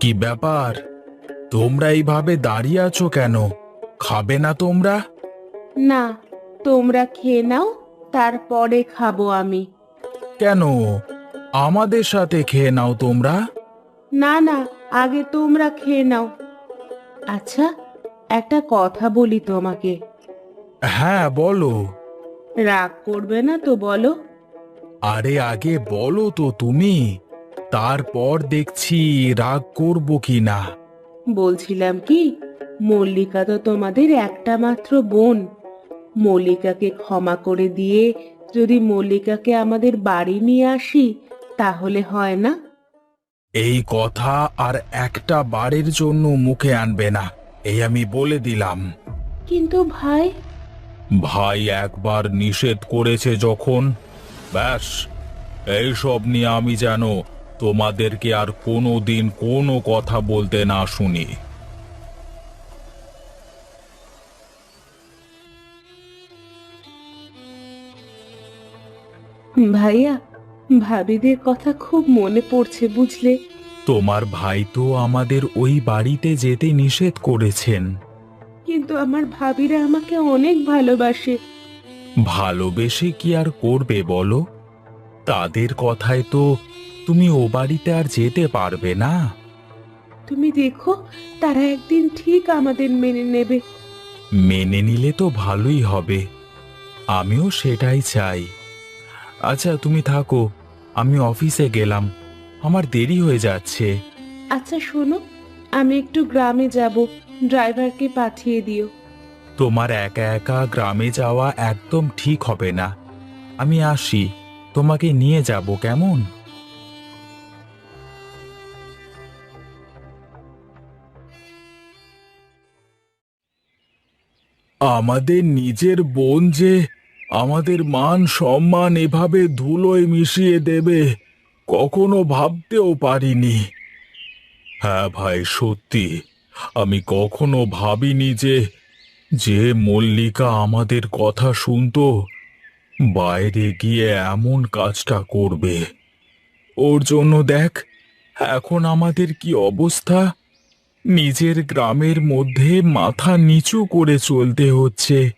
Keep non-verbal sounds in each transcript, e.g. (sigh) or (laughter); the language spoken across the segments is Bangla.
কি ব্যাপার? তোমরা এইভাবে দাঁড়িয়ে আছো কেন? খাবে না তোমরা? না তোমরা খেয়ে নাও তারপরে খাব আমি। কেন? আমাদের সাথে খেয়ে নাও তোমরা। না না আগে তোমরা খেয়ে নাও। আচ্ছা একটা কথা বলি তোমাকে। হ্যাঁ বলো। রাগ করবে না তো বলো। আরে আগে বলো তো তুমি। তারপর দেখছি রাগ করব কি না। বলছিলাম কি মল্লিকা তো তোমাদের একটা মাত্র বোন। মল্লিকাকে ক্ষমা করে দিয়ে যদি মল্লিকাকে আমাদের বাড়ি নিয়ে আসি তাহলে হয় না? এই কথা আর একটা বারের জন্য মুখে আনবে না এই আমি বলে দিলাম। কিন্তু ভাই? ভাই একবার নিষেধ করেছে যখন? ব্যাস এইসব নিয়ে আমি যেন তোমাদেরকে আর কোনো দিন কোনো কথা বলতে না শুনি। ভাইয়া ভাবিদের কথা খুব মনে পড়ছে বুঝলে? তোমার ভাই তো আমাদের ওই বাড়িতে যেতে নিষেধ করেছেন। কিন্তু আমার ভাবিরা আমাকে অনেক ভালোবাসে। ভালোবেসে কি আর করবে বলো? তাদের কথায় তো তুমি ও বাড়িতে আর যেতে পারবে না। তুমি দেখো তারা একদিন ঠিক আমাদের মেনে নেবে। মেনে নিলে তো ভালোই হবে। আমিও সেটাই চাই। আচ্ছা তুমি থাকো আমি অফিসে গেলাম। আমার দেরি হয়ে যাচ্ছে। আচ্ছা শোনো আমি একটু গ্রামে যাব ড্রাইভারকে পাঠিয়ে দিও। তোমার একা একা গ্রামে যাওয়া একদম ঠিক হবে না। আমি আসি তোমাকে নিয়ে যাব কেমন? আমাদের নিজের বোন যে আমাদের মান সম্মান এভাবে ধুলোয় মিশিয়ে দেবে, কখনো ভাবতেও পারিনি। হ্যাঁ ভাই, সত্যি। আমি কখনো ভাবিনি যে যে মল্লিকা আমাদের কথা শুনতো, বাইরে গিয়ে এমন কাজটা করবে। ওর জন্য দেখ, এখন আমাদের কি অবস্থা? নিজের গ্রামের মধ্যে মাথা নিচু করে চলতে হচ্ছে।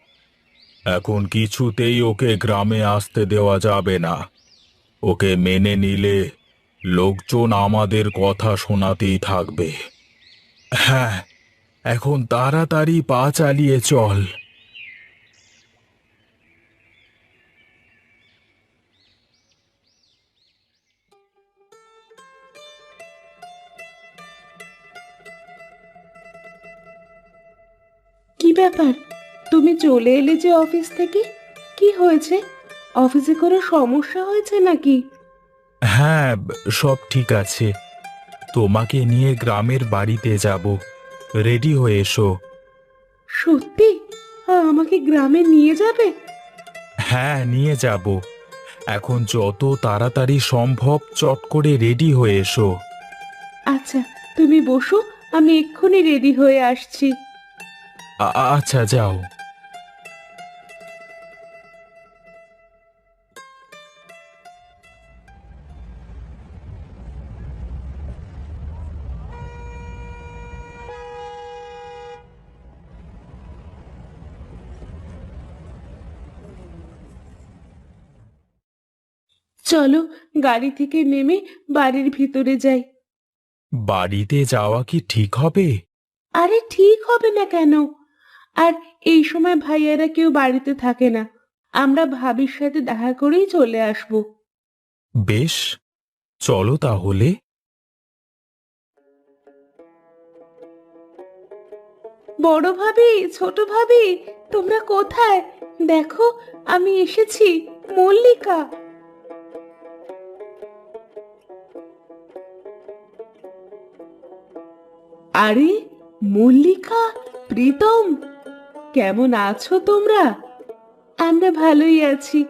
এখন কিছুতেই ওকে গ্রামে আসতে দেওয়া যাবে না। ওকে মেনে নিলে লোকজন আমাদের কথা শোনাতেই থাকবে। হ্যাঁ এখন তাড়াতাড়ি পা চালিয়ে চল। ব্যাপার? তুমি চলে এলে যে অফিস থেকে? কি হয়েছে? অফিসে কোনো সমস্যা হয়েছে নাকি? হ্যাঁ সব ঠিক আছে। তোমাকে নিয়ে গ্রামের বাড়িতে যাব। রেডি হয়ে এসো। সত্যি? হ্যাঁ, আমাকে গ্রামে নিয়ে যাবে? হ্যাঁ নিয়ে যাব। এখন যত তাড়াতাড়ি সম্ভব চট করে রেডি হয়ে এসো। আচ্ছা তুমি বসো আমি এক্ষুনি রেডি হয়ে আসছি। আচ্ছা যাও। চলো গাড়ি থেকে নেমে বাড়ির ভিতরে যাই। বাড়িতে যাওয়া কি ঠিক হবে? আরে ঠিক হবে না কেন? আর এই সময় ভাইয়ারা কেউ বাড়িতে থাকে না। আমরা ভাবির সাথে দেখা করেই চলে আসব। বেশ চলো তাহলে। বড় ভাবি ছোট ভাবি তোমরা কোথায়? দেখো আমি এসেছি মল্লিকা। আরে মল্লিকা প্রীতম। কেমন আছো তোমরা? আমরা ভালোই আছি।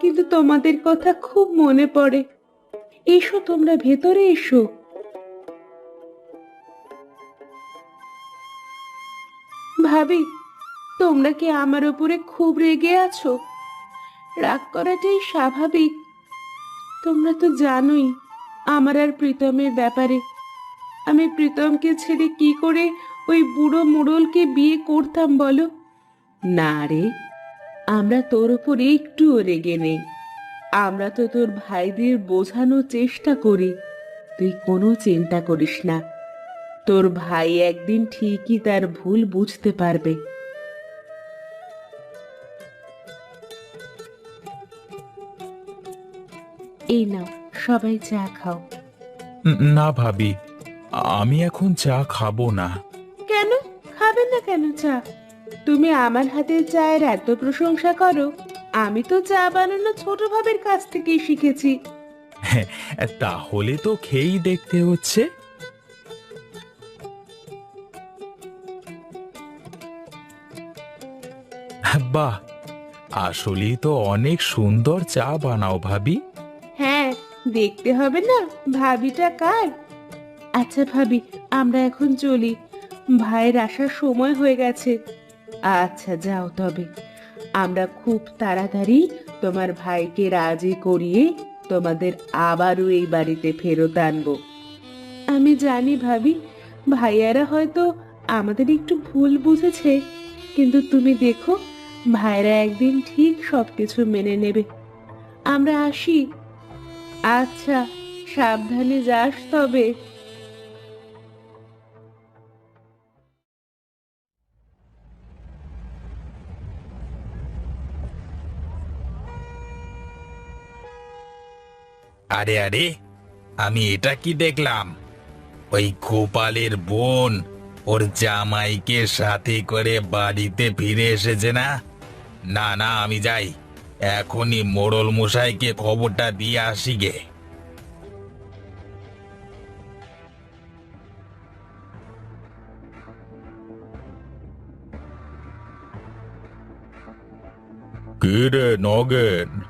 কিন্তু তোমাদের কথা খুব মনে পড়ে। এসো তোমরা ভেতরে এসো। ভাবি, তোমরা কি আমার উপরে খুব রেগে আছো? রাগ করাটাই স্বাভাবিক। তোমরা তো জানোই, আমার আর প্রীতমের ব্যাপারে। আমি প্রীতমকে ছেড়ে কি করে ওই বুড়ো মুড়লকে বিয়ে করতাম বলো? না রে, আমরা তোর উপর একটুও রেগে নেই। আমরা তো তোর ভাইদের বোঝানোর চেষ্টা করি। তুই কোনো চিন্তা করিস না। তোর ভাই একদিন ঠিকই তার ভুল বুঝতে পারবে। এই নাও, সবাই চা খাও। না ভাবি, আমি এখন চা খাব না কেন খাবে না। কেন চা? তুমি আমার হাতের চায়ের এত প্রশংসা করো। আমি তো চা বানানো ছোট ভাবের কাছ থেকেই শিখেছি। তাহলে তো খেয়েই দেখতে হচ্ছে। বাহ আসলেই তো অনেক সুন্দর চা বানাও ভাবি। হ্যাঁ দেখতে হবে না ভাবিটা কার? আচ্ছা ভাবি আমরা এখন চলি। ভাইয়ের আসার সময় হয়ে গেছে। আচ্ছা যাও তবে। আমরা খুব তাড়াতাড়ি তোমার ভাইকে রাজি করিয়ে তোমাদের আবারও এই বাড়িতে ফেরত আনব। আমি জানি ভাবি, ভাইয়ারা হয়তো আমাদের একটু ভুল বুঝেছে, কিন্তু তুমি দেখো ভাইরা একদিন ঠিক সব কিছু মেনে নেবে। আমরা আসি। আচ্ছা সাবধানে যাস তবে। আরে আরে, আমি এটা কি দেখলাম? ওই গোপালের বোন ওর জামাইকে সাথে করে বাড়িতে ফিরে এসেছে না? না না, আমি যাই। এখনই মোড়ল মশাইকে খবরটা দিয়ে আসি গে। কে রে নগেন?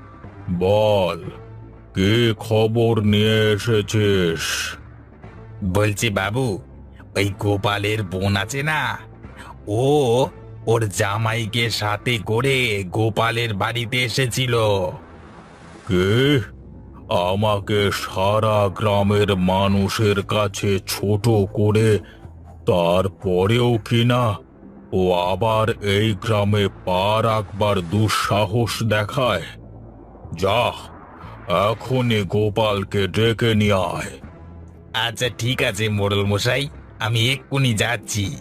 বল। কে খবর নিয়ে এসেছিস? বলছি বাবু ওই গোপালের বোন আছে না ও ওর জামাইকে সাথে করে গোপালের বাড়িতে এসেছিল। কে? আমাকে সারা গ্রামের মানুষের কাছে ছোট করে তারপরেও কিনা ও আবার এই গ্রামে পা রাখবার দুঃসাহস দেখায়। যা এখনই গোপালকে ডেকে নিয়ে আয়। আচ্ছা ঠিক আছে, মোড়ল মশাই। আমি এক্ষুনি যাচ্ছি।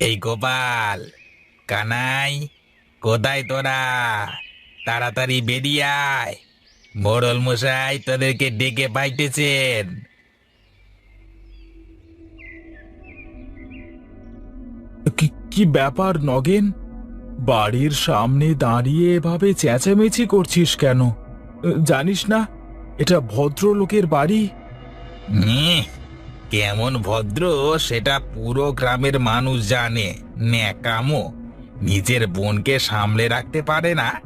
এই গোপাল, কানাই, কোথায় তোরা? তাড়াতাড়ি বেরিয়ে আয়। মোড়ল মশাই তোদেরকে ডেকে পাইতেছেন। কি কি ব্যাপার নগেন? বাড়ির সামনে দাঁড়িয়ে এভাবে চেঁচামেচি করছিস কেন? জানিস না এটা ভদ্রলোকের বাড়ি। কেমন ভদ্র সেটা পুরো গ্রামের মানুষ জানে ন্যাকামো। নিজের বোনকে সামলে রাখতে পারে না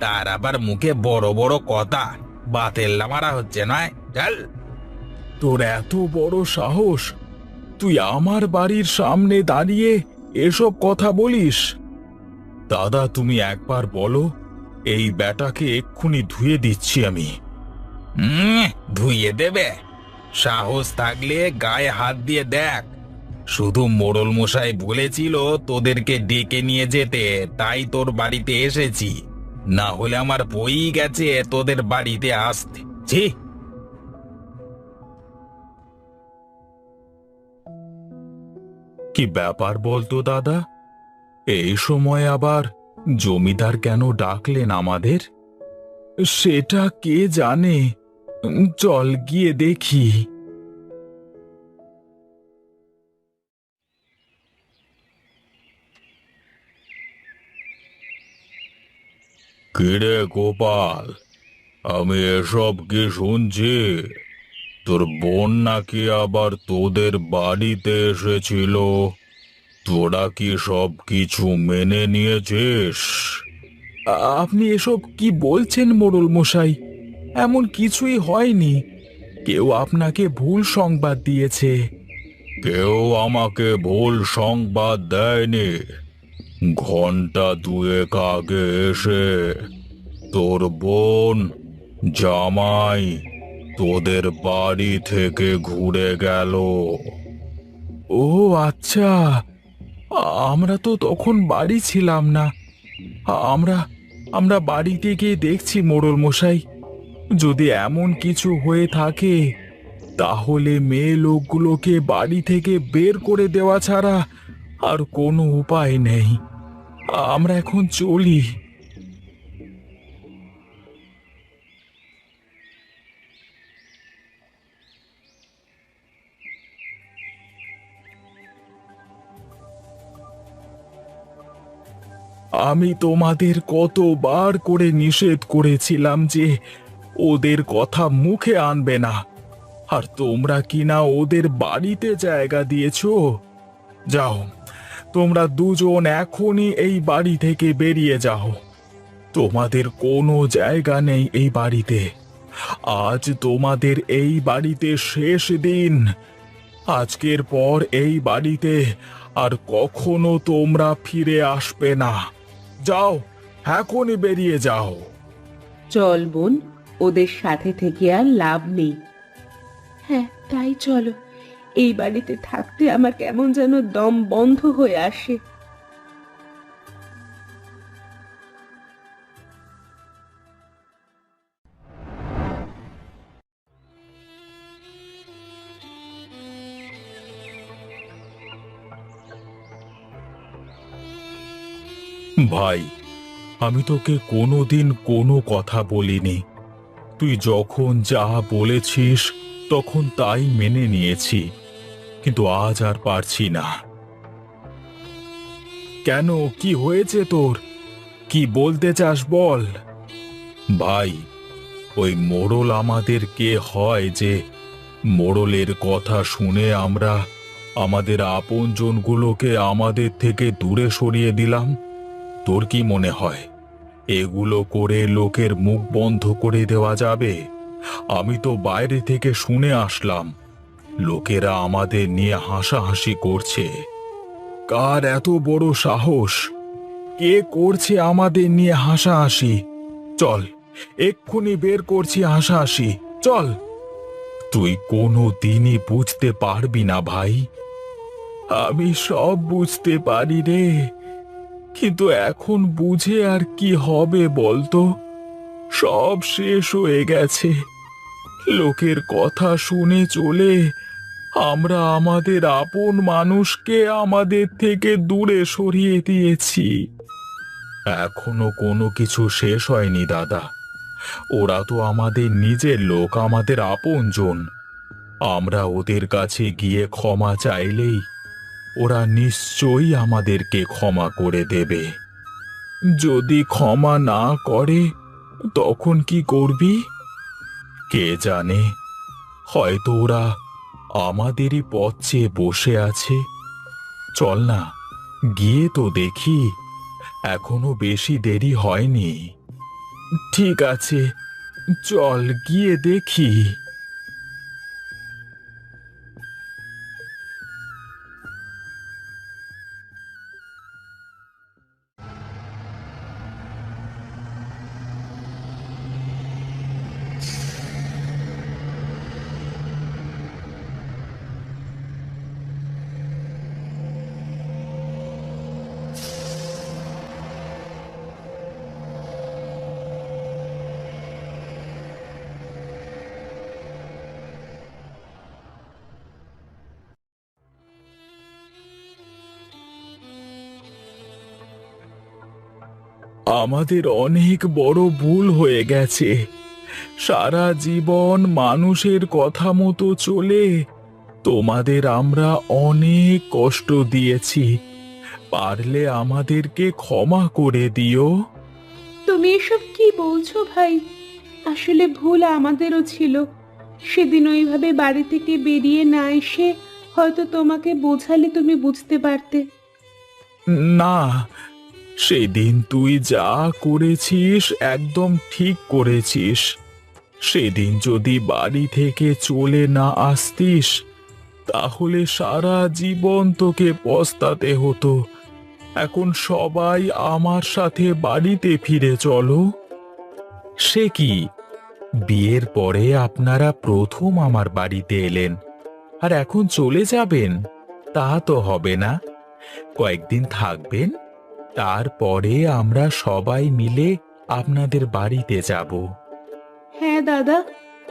তার আবার মুখে বড় বড় কথা বাতেল্লা মারা হচ্ছে নয় চল। তোর এত বড় সাহস তুই আমার বাড়ির সামনে দাঁড়িয়ে এসব কথা বলিস? দাদা তুমি একবার বলো এই ব্যাটাকে এক্ষুনি ধুয়ে দিচ্ছি আমি। উম, ধুইয়ে দেবে। সাহস থাকলে গায়ে হাত দিয়ে দেখ। শুধু মোড়ল মশাই বলেছিল তোদেরকে ডেকে নিয়ে যেতে তাই তোর বাড়িতে এসেছি। না হলে আমার বই গেছে তোদের বাড়িতে আসতে। ছি। কি ব্যাপার বলতো, দাদা? এই সময় আবার জমিদার কেন ডাকলেন আমাদের? সেটা কে জানে? চল গিয়ে দেখি। কিরে, গোপাল? আমি এসব কি শুনছি? তোর বোন নাকি আবার তোদের বাড়িতে এসেছিল? তোরা কি সব কিছু মেনে নিয়েছিস? আপনি এসব কি বলছেন মোড়ল মশাই? এমন কিছুই হয়নি। কেউ আপনাকে ভুল সংবাদ দিয়েছে। কেউ আমাকে ভুল সংবাদ দেয়নি। ঘণ্টা দুয়েক আগে এসে তোর বোন জামাই তোদের বাড়ি থেকে ঘুরে গেল। ও আচ্ছা। আমরা তো তখন বাড়ি ছিলাম না। আমরা আমরা বাড়িতে গিয়ে দেখছি মোড়ল মশাই। যদি এমন কিছু হয়ে থাকে, তাহলে মেয়ে লোকগুলোকে বাড়ি থেকে বের করে দেওয়া ছাড়া আর কোনো উপায় নেই। আমরা এখন চলি। আমি তোমাদের কতবার করে নিষেধ করেছিলাম যে ওদের কথা মুখে আনবে না। আর তোমরা কিনা ওদের বাড়িতে জায়গা দিয়েছ? যাও, তোমরা দুজন এখনই এই বাড়ি থেকে বেরিয়ে যাও। তোমাদের কোনো জায়গা নেই এই বাড়িতে। আজ তোমাদের এই বাড়িতে শেষ দিন। আজকের পর এই বাড়িতে আর কখনো তোমরা ফিরে আসবে না। যাও, এখনই বেরিয়ে যাও। চল বোন, ওদের সাথে থেকে আর লাভ নেই। হ্যাঁ তাই চলো। এই বাড়িতে থাকতে আমার কেমন যেন দম বন্ধ হয়ে আসে। ভাই, আমি তোকে কোনোদিন কোনো কথা বলিনি। তুই যখন যা বলেছিস, তখন তাই মেনে নিয়েছি, কিন্তু আজ আর পারছি না। কেন? কি হয়েছে তোর? কি বলতে চাস বল? ভাই, ওই মোড়ল আমাদের কে হয় যে, মোড়লের কথা শুনে আমরা আমাদের আপনজনগুলোকে আমাদের থেকে দূরে সরিয়ে দিলাম? তোর কি মনে হয়? এগুলো করে লোকের মুখ বন্ধ করে দেওয়া যাবে? আমি তো বাইরে থেকে শুনে আসলাম। লোকেরা আমাদের নিয়ে হাসাহাসি করছে। কার এত বড় সাহস? কে করছে আমাদের নিয়ে হাসাহাসি? চল, এক্ষুনি বের করছি হাসাহাসি। চল। তুই কোনো দিনই বুঝতে পারবি না ভাই। আমি সব বুঝতে পারি রে। কিন্তু এখন বুঝে আর কি হবে বলতো? সব শেষ হয়ে গেছে। লোকের কথা শুনে চলে আমরা আমাদের আপন মানুষকে আমাদের থেকে দূরে সরিয়ে দিয়েছি। এখনও কোনো কিছু শেষ হয়নি, দাদা। ওরা তো আমাদের নিজের লোক, আমাদের আপনজন। আমরা ওদের কাছে গিয়ে ক্ষমা চাইলেই ওরা নিশ্চয়ই আমাদেরকে ক্ষমা করে দেবে। যদি ক্ষমা না করে, তখন কি করবি? কে জানে? হয়তো ওরা আমাদেরই পথ চেয়ে বসে আছে। চল না, গিয়ে তো দেখি। এখনও বেশি দেরি হয়নি। ঠিক আছে, চল গিয়ে দেখি। আমাদের অনেক বড় ভুল হয়ে গেছে। সারা জীবন মানুষের কথা মতো চলে তোমাদের আমরা অনেক কষ্ট দিয়েছি। পারলে আমাদেরকে ক্ষমা করে দিও। তুমি এসব কি বলছো ভাই? আসলে ভুল আমাদেরও ছিল। সেদিন ওইভাবে বাড়ি থেকে বেরিয়ে না এসে হয়তো তোমাকে বোঝালে তুমি বুঝতে পারতে। না সেদিন তুই যা করেছিস একদম ঠিক করেছিস। সেদিন যদি বাড়ি থেকে চলে না আসতিস, তাহলে সারা জীবন তোকে পস্তাতে হতো। এখন সবাই আমার সাথে বাড়িতে ফিরে চলো। সে কি? বিয়ের পরে আপনারা প্রথম আমার বাড়িতে এলেন, আর এখন চলে যাবেন? তা তো হবে না। কয়েকদিন থাকবেন? তারপরে আমরা সবাই মিলে আপনাদের বাড়িতে যাব। হ্যাঁ দাদা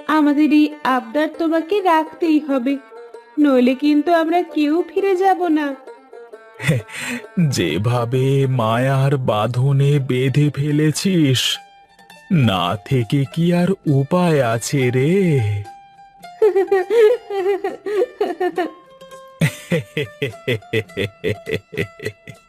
আমাদের এই আবদার তোমাকে রাখতেই হবে। নইলে কিন্তু আমরা কেউ ফিরে যাব না। (laughs) যেভাবে মায়ার বাঁধনে বেঁধে ফেলেছিস না থেকে কি আর উপায় আছে রে? (laughs) (laughs)